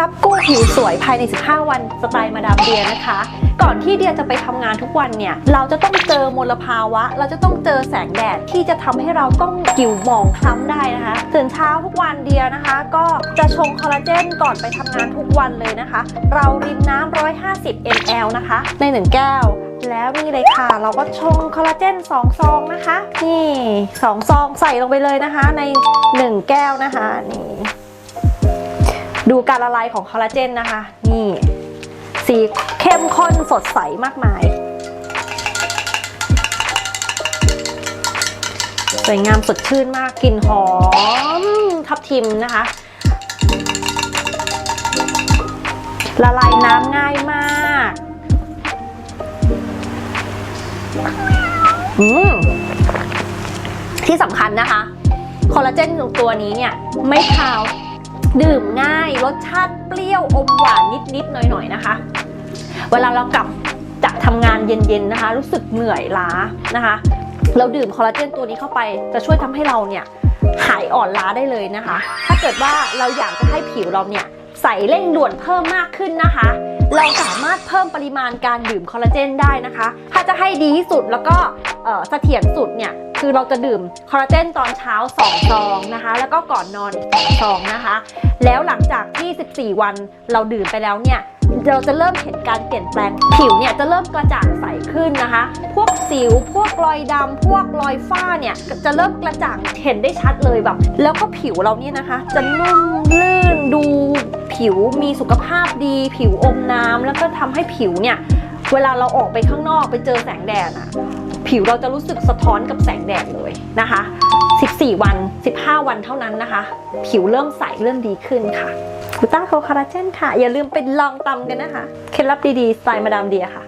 ลับกู้ผิวสวยภายใน 15 วันสไตล์มาดามเดียนะคะ ก่อนที่เดียจะไปทำงานทุกวันเนี่ย เราจะต้องเจอมลภาวะ เราจะต้องเจอแสงแดดที่จะทำให้เราต้องกิวหมองคล้ำได้นะคะตื่นเช้าทุกวันเดียนะคะ ก็จะชงคอลลาเจนก่อนไปทำงานทุกวันเลยนะคะ เรารินน้ำ150 ml นะคะ ใน 1 แก้วแล้วนี่เลยค่ะ เราก็ชงคอลลาเจน2ซองนะคะ นี่2ซองใส่ลงไปเลยนะคะ ใน 1 แก้วนะคะนี่ ดูการละลายของคอลลาเจนนะคะ นี่ สีเข้มข้นสดใสมากมาย สวยงามสดชื่นมากกลิ่นหอมทับทิมนะคะ ละลายน้ำง่ายมากอืมที่สำคัญนะคะ คอลลาเจนตัวนี้เนี่ย ไม่คาว ดื่มง่าย รสชาติเปรี้ยวอมหวานนิดๆหน่อยๆนะคะ เวลาเรากลับจากทำงานเย็นๆนะคะ รู้สึกเหนื่อยล้านะคะ เราดื่มคอลลาเจนตัวนี้เข้าไปจะช่วยทำให้เราเนี่ยหายอ่อนล้าได้เลยนะคะ ถ้าเกิดว่าเราอยากจะให้ผิวเราเนี่ยใส่เร่งด่วนเพิ่มมากขึ้นนะคะ เราสามารถเพิ่มปริมาณการดื่มคอลลาเจนได้นะคะ ถ้าจะให้ดีที่สุดแล้วก็เสถียรสุดเนี่ย คือเราจะดื่มคอลลาเจนตอนเช้า2ซองนะคะ แล้วก็ก่อนนอนอีก2ซองนะคะ แล้วหลังจากที่14วันเราดื่มไปแล้วเนี่ยเราจะเริ่มเห็นการเปลี่ยนแปลงผิวเนี่ยจะเริ่มกระจ่างใสขึ้นนะคะ พวกสิว พวกรอยดำพวกรอยฝ้าเนี่ยจะเริ่มกระจ่างเห็นได้ชัดเลยแบบ แล้วก็ผิวเราเนี่ยนะคะ จะนุ่มลื่นดูผิวมีสุขภาพดี ผิวอมน้ำแล้วก็ทำให้ผิวเนี่ยเวลาเราออกไปข้างนอกไปเจอแสงแดดอะ ผิวเราจะรู้สึกสะท้อนกับแสงแดดเลยนะคะ 14 วัน 15 วันเท่านั้นนะคะ ผิวเริ่มใสเริ่มดีขึ้นค่ะบูต้าโคคาราเจนค่ะ อย่าลืมไปลองตำกันนะคะ เคล็ดลับดีๆ สไตล์มาดามเดียค่ะ